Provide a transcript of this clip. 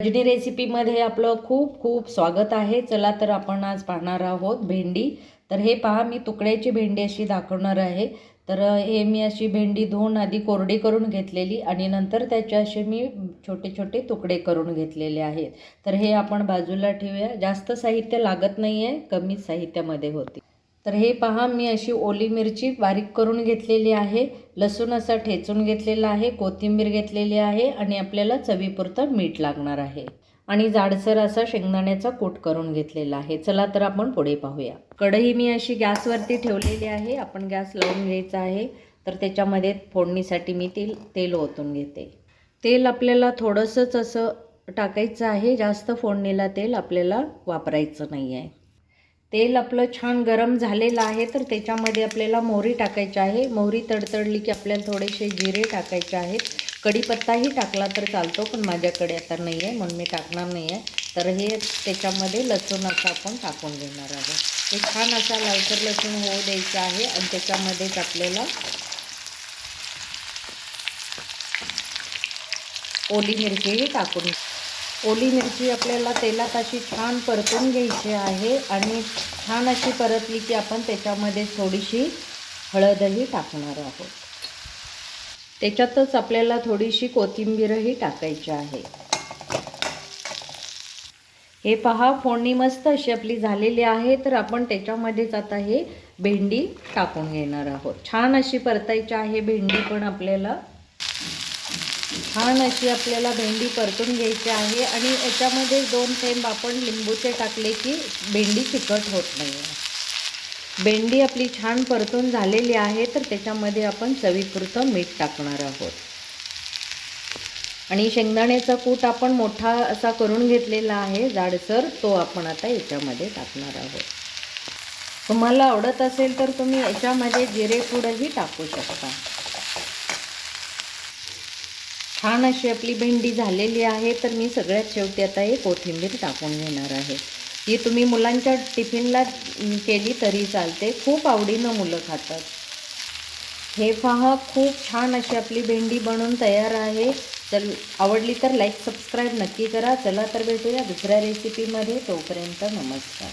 रजनी रेसिपीमध्ये आपलं खूप खूप स्वागत आहे. चला तर आपण आज पाहणार आहोत भेंडी. तर हे पहा मी तुकड्याची भेंडी अशी दाखवणार आहे. तर हे मी अशी भेंडी धुवून आधी कोरडी करून घेतलेली आणि नंतर त्याचे असे मी छोटे छोटे तुकडे करून घेतलेले आहेत. तर हे आपण बाजूला ठेवूया. जास्त साहित्य लागत नाही आहे कमी साहित्यामध्ये होते. तर हे पहा मी अशी ओली मिरची बारीक करून घेतलेली आहे लसूण असा ठेचून घेतलेला आहे कोथिंबीर घेतलेली आहे आणि आपल्याला चवीपुरतं मीठ लागणार आहे. आणि जाडसर असा शेंगदाण्याचा कूट करून घेतलेला आहे. चला तर आपण पुढे पाहूया. कढई मी अशी गॅसवरती ठेवलेली आहे. आपण गॅस लावून घ्यायचा आहे. तर त्याच्यामध्ये फोडणीसाठी मी तेल तेल ओतून घेते. तेल आपल्याला थोडंसंच असं टाकायचं आहे. जास्त फोडणीला तेल आपल्याला वापरायचं नाही आहे तेल आपलं छान गरम झालेलं आहे तर त्याच्यामध्ये आपल्याला मोहरी टाकायची आहे. मोहरी तडतडली की आपल्याला थोडेसे जिरे टाकायचे आहेत. कढीपत्ताही टाकला तर चालतो पण माझ्याकडे आता नाही आहे म्हणून मी टाकणार नाही आहे. तर हे त्याच्यामध्ये लसूण असं आपण टाकून घेणार आहोत. हे छान असा लालसर लसूण होऊ द्यायचं आहे आणि त्याच्यामध्येच आपल्याला ओली मिरचीही टाकून ओली मिरची आपल्याला तेलात अशी छान परतून घ्यायची आहे आणि छान अशी परतली की आपण त्याच्यामध्ये थोडीशी हळदही टाकणार आहोत. त्याच्यातच आपल्याला थोडीशी कोथिंबीरही टाकायची आहे. हे पहा फोडणी मस्त अशी आपली झालेली आहे तर आपण त्याच्यामध्येच आता हे भेंडी टाकून घेणार आहोत. छान अशी परतायची आहे भेंडी पण आपल्याला. छान अशी आपल्याला भेंडी परतून घ्यायची आहे आणि याच्यामध्ये दोन थेंब आपण लिंबूचे टाकले की भेंडी चिकट होत नाही भेंडी आपली छान परतून झालेली आहे तर त्याच्यामध्ये आपण चवीपुरतं मीठ टाकणार आहोत. आणि शेंगदाण्याचा कूट आपण मोठा असा करून घेतलेला आहे जाडसर तो आपण आता याच्यामध्ये टाकणार आहोत. तुम्हाला आवडत असेल तर तुम्ही याच्यामध्ये जिरेपूडही टाकू शकता. छान अशी आपली भेंडी झालेली आहे तर मी सगळ्यात शेवटी आता हे कोथिंबीर टाकून घेणार आहे. ही तुम्ही मुलांच्या टिफिनला केली तरी चालते खूप आवडीनं मुलं खातात. हे पहा खूप छान अशी आपली भेंडी बनवून तयार आहे. चल आवडली तर लाईक सबस्क्राईब नक्की करा. चला तर भेटूया दुसऱ्या रेसिपीमध्ये तोपर्यंत नमस्कार.